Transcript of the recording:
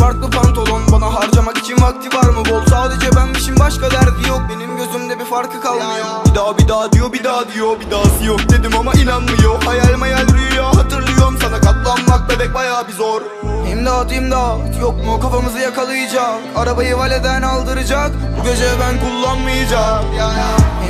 farklı pantolon. Bana harcamak için vakti var mı? Bol. Sadece benmişim başka derdi yok. Benim gözümde bir farkı kalmıyor. Bir daha bir daha diyor bir daha diyor. Bir dahası yok dedim ama inanmıyor. Hayal mayal rüya hatırlıyorum. Sana katlanmak bebek baya bir zor. İmdat imdat. Yok mu? Kafamızı yakalayacak. Arabayı valeden aldıracak. Bu gece ben kullanmayacağım. İmdat